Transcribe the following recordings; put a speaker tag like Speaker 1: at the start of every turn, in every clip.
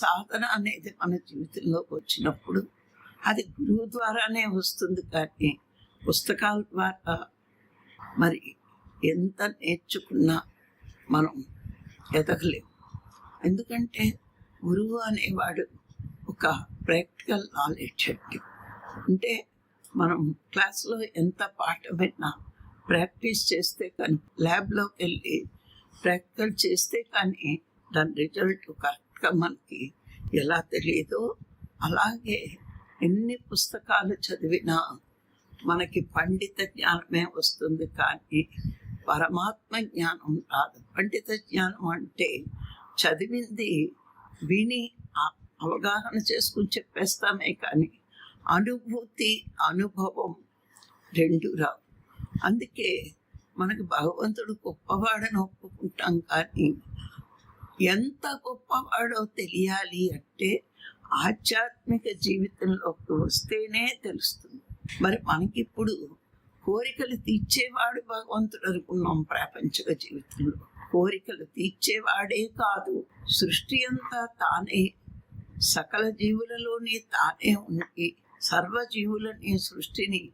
Speaker 1: సాధన అనేది మన జీవితంలోకి వచ్చినప్పుడు అది గురువు ద్వారానే వస్తుంది కానీ పుస్తకాల ద్వారా మరి ఎంత నేర్చుకున్నా మనం ఎదగలేము ఎందుకంటే గురువు అనేవాడు ఒక ప్రాక్టికల్ నాలెడ్జ్ అండి. అంటే మనం క్లాస్లో ఎంత పాఠం విన్నా ప్రాక్టీస్ చేస్తే కానీ ల్యాబ్లోకి వెళ్ళి ప్రాక్టికల్ చేస్తే కానీ దాని రిజల్ట్ కరెక్ట్గా మనకి ఎలా తెలియదో అలాగే ఎన్ని పుస్తకాలు చదివినా మనకి పండిత జ్ఞానమే వస్తుంది. కానీ పరమాత్మ జ్ఞానం రాదు. పండిత జ్ఞానం అంటే చదివింది విని అవగాహన చేసుకుని చెప్పేస్తామే కానీ అనుభూతి అనుభవం రెండు రావు. అందుకే మనకు భగవంతుడు గొప్పవాడని ఒప్పుకుంటాం కానీ ఎంత గొప్పవాడో తెలియాలి అంటే ఆధ్యాత్మిక జీవితంలోకి వస్తేనే తెలుస్తుంది. మరి మనకిప్పుడు కోరికలు తీర్చేవాడు భగవంతుడు అనుకున్నాం ప్రాపంచిక జీవితంలో. కోరికలు తీర్చేవాడే కాదు. సృష్టి అంతా తానే సకల జీవులలోనే తానే ఉండి సర్వజీవులని సృష్టిని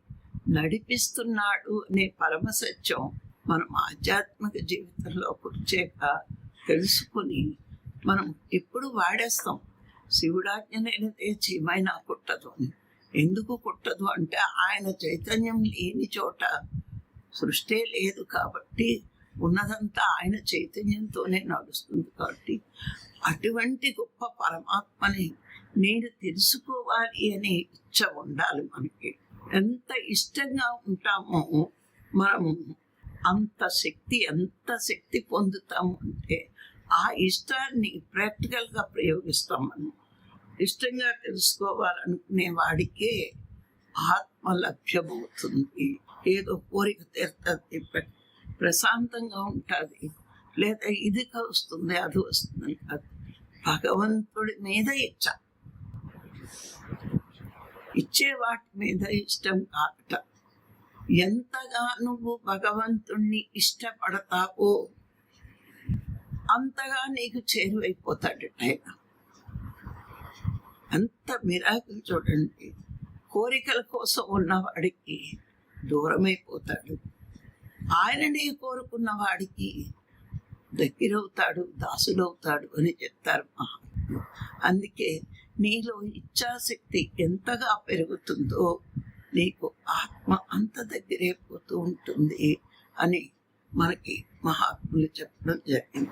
Speaker 1: నడిపిస్తున్నాడు అనే పరమసత్యం మనం ఆధ్యాత్మిక జీవితంలో వచ్చాక తెలుసుకొని మనం ఎప్పుడు వాడేస్తాం. శివుడాజ్ఞనైనదే చీమైనా కుట్టదు అని. ఎందుకు కుట్టదు అంటే ఆయన చైతన్యం లేని చోట సృష్టే లేదు కాబట్టి ఉన్నదంతా ఆయన చైతన్యంతోనే నడుస్తుంది కాబట్టి అటువంటి గొప్ప పరమాత్మని నేను తెలుసుకోవాలి అనే ఇచ్చ ఉండాలి మనకి. ఎంత ఇష్టంగా ఉంటామో మనము అంత శక్తి ఎంత శక్తి పొందుతాము అంటే ఆ ఇష్టాన్ని ప్రాక్టికల్గా ప్రయోగిస్తాం మనం. ఇష్టంగా తెలుసుకోవాలనుకునే వాడికే ఆత్మ లభ్యమవుతుంది ఏదో కోరిక తీరుతుంది ప్రశాంతంగా ఉంటుంది లేదా ఇది వస్తుంది అది వస్తుంది కాదు భగవంతుడి మీద ఇచ్చ. ఇచ్చే వాటి మీద ఇష్టం కాదట. ఎంతగా నువ్వు భగవంతుణ్ణి ఇష్టపడతావో అంతగా నీకు చేరువైపోతాడట ఆయన. అంత మిరాకులు చూడండి. కోరికల కోసం ఉన్నవాడికి దూరమైపోతాడు. ఆయననే కోరుకున్న వాడికి దగ్గరవుతాడు దాసుడవుతాడు అని చెప్తారు మహాత్ములు. అందుకే నీలో ఇచ్ఛాశక్తి ఎంతగా పెరుగుతుందో నీకు ఆత్మ అంత దగ్గరే పోతూ ఉంటుంది అని మనకి మహాత్ములు చెప్పడం జరిగింది.